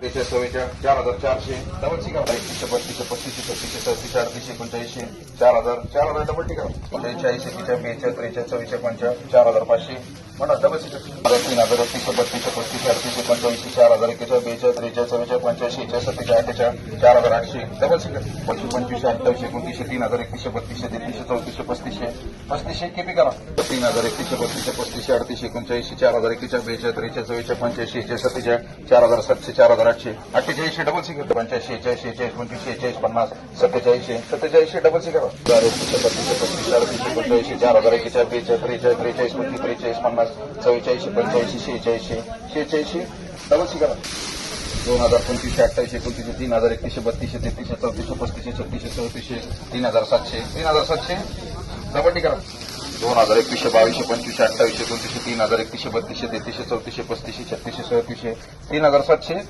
बेचाळीस चव्वेच्या चार हजार चारशे डबल शिका एकतीसशे पस्तीसशे पस्तीसशे छत्तीसशे सत्तीस अडतीसशे पंच्याऐंशी चार हजार चार हजार डबल टिका पंचाळीस चाळीस एकीच्या बेचाळीस त्रेचाळीस चव्वेच्या चार हजार पाचशे म्हणा डबल तीन हजार एकतीसशे बत्तीसशे पस्तीसशे अडतीसशे पंच्याऐंशी चार हजार एकेचाळीस बेचाळीस चार हजार आठशे डबल सिक्स पंचवीस पंचवीसशे अठ्ठावीसशे एकोणतीसशे तीन हजार एकतीसशे बत्तीसशे तेहतीसशे चौतीसशे पस्तीसशे पस्तीसशे किती करा तीन हजार एकतीसशे चार हजार एकेचाळीस बेचाळीस त्रेचाळीस चव्वेचाळीस पंच्याऐंशी एकशे सत्तेचाळीस चार हजार चार हजार आठशे अठ्ठेचाळीसशे डबल सिक्स पंच्याऐंशी एचाळीसशे एचाळीस पंचवीसशे एचाळीस पन्नास सत्तेचाळीसशे डबल सिक्स हजार चार हजार एकेचाळीस बेचाळीस त्रेचाळीस त्रेचाळीस पंचवीस त्रेचाळीस पन्नास पन्नास चव्वेचाळीसशे पंच्याऐंशी शेहेचाळीसशे डबल दोन हजार पंचवीसशे अठ्ठावीसशे एकोणतीसशे तीन हजार एकतीसशे बत्तीसशे तेहतीसशे चौतीसशे पस्तीसशे छत्तीसशे चौतीसशे तीन हजार सातशे तीन हजार सातशे डबल करा दोन हजार एकवीसशे बावीसशे पंचवीसशे अठ्ठावीसशे एकोणतीसशे तीन हजार एकतीसशे बत्तीसशे तेहतीसशे चौतीसशे पस्तीसशे छत्तीसशे सहतीसशे तीन हजार सातशे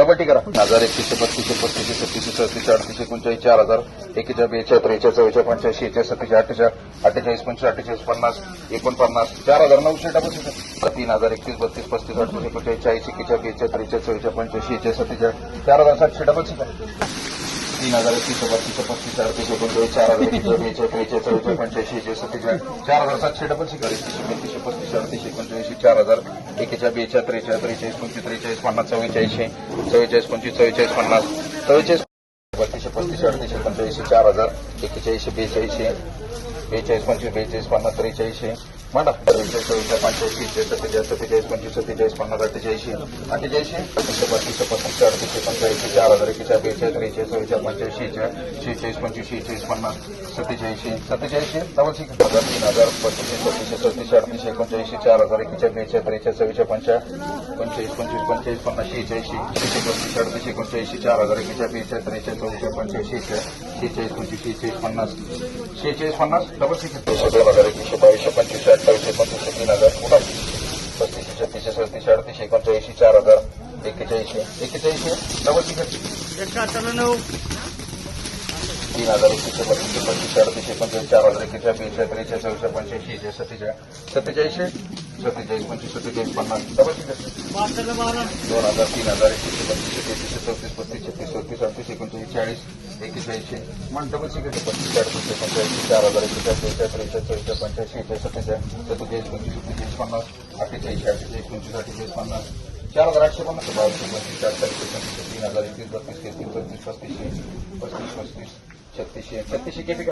डबल करा हजार एकतीसशे पस्तीसशे पस्तीसशे सत्तीसशे सदतीसशे अडतीसशे एकोणचाळीस चार हजार एकेचाळीस बेचाळीस त्रेचाळीस चव्वेचाळीस पंच्याऐंशी एकशे सत्तीस अठ्ठेचाळीस अठ्ठेचाळीस पंचवीस अठ्ठेचाळीस पन्नास एकोणपन्नास चार हजार नऊशे डबल तीन हजार एकतीस बत्तीस पस्तीस अडतीस एकोणचाळीस चाळीस एकेचाळीस बेचाळीस त्रेचाळीस चव्वेचाळीस पंच्याऐंशी एकशे सत्तीस चार हजार सातशे डबल तीन हजार एकतीस बत्तीस पस्तीस अडतीस एकोणचाळीस चार हजार चौवीस त्रेचाळीस चौवीस पंच्याऐंशी सत्तेचाळीस चार हजार सातशे डबल शिकाळीस तीनशे बेतीसशे पस्तीस अडतीस एकोणचाळीस चार हजार एकेच्या बेच्या त्रेचाळीस त्रेचाळीस पंचवीस त्रेचाळीस पन्नास चव्वेचाळीसशे चव्वेचाळीस पंचवीस चव्वेचाळीस पन्नास चव्वेचाळीस बत्तीसशे पस्तीसशे अडतीसशे पंचाऐंशी चार हजार एकेचाळीसशे बेचाळीसशे बेचाळीस पंचवीस बेचाळीस पन्नास त्रेचाळीसशे మండ పంచేసి సత్యజయ पंचवीस सत्तेचाळीस पन्नास अठ्ठेचाळीशी अठ्ठेचाळीशी पंचवीसशे बत्तीसशे पस्तीसशे अडतीसशे पंच्याऐंशी चार हजार एकेच्या बेचाळीस त्रेचाळीस चौच्या पंच्याऐंशीच्या शेहेचाळीस पंचवीस शेहेचाळीस पन्नास सत्तेचाळीशी सत्तेचाळीशी डबल सिक्स हजार तीन हजार पस्तीसशे सत्तीसशे सत्तीसशे अडतीसशे एकोणचाळीसशे चार हजार एकेच्या बेचाळीस त्रेचाळीस चौच्या पंचा पंचेचाळीस पंचवीस पंचेचाळीस पन्नास शेहेचाळीशी शेहेचाळीस पस्तीसशे अडतीसशे एकोणचाळीसशे चार हजार एकेच्या बेचाळीस त्रेचाळीस चौच्या पंच्याऐंशीच्या शेहेचाळीस पंचवीस शेहेचाळीस पन्नास शेहेचाळीस पन्नास डबल सिक्स दोन हजार एक्केचाळीसशे एक्केचाळीसशे तीन हजार एकशे पस्तीसशे पंचवीस अडतीसशे पंचवीस चार हजार एकशे बेचाळीस त्रेचाळीस चौशे पंच्याऐंशी सत्तेचाळीस सत्तेचाळीसशे सत्तेचाळीस पंचवीस सत्तेचाळीस पन्नास डबल दोन हजार तीन हजार एकशे पंचवीसशे तेहतीसशे चौतीस पस्तीस छत्तीस चौतीस अडतीस एकोणचाळीस चाळीस एक्केचाळीसशे मग डबल तिकीट पंचवीस अडतीसशे पंच्याऐंशी चार हजार एकशे बेचाळीस त्रेचाळीस चौशे पंच्याऐंशी सत्तेचाळीस सत्तेचाळीस पंचवीस सत्तेचाळीस पन्नास अठ्ठेचाळीस अठ्ठेचाळीस पंचवीस अठ्ठेचाळीस पन्नास Και άρα δράξει το την το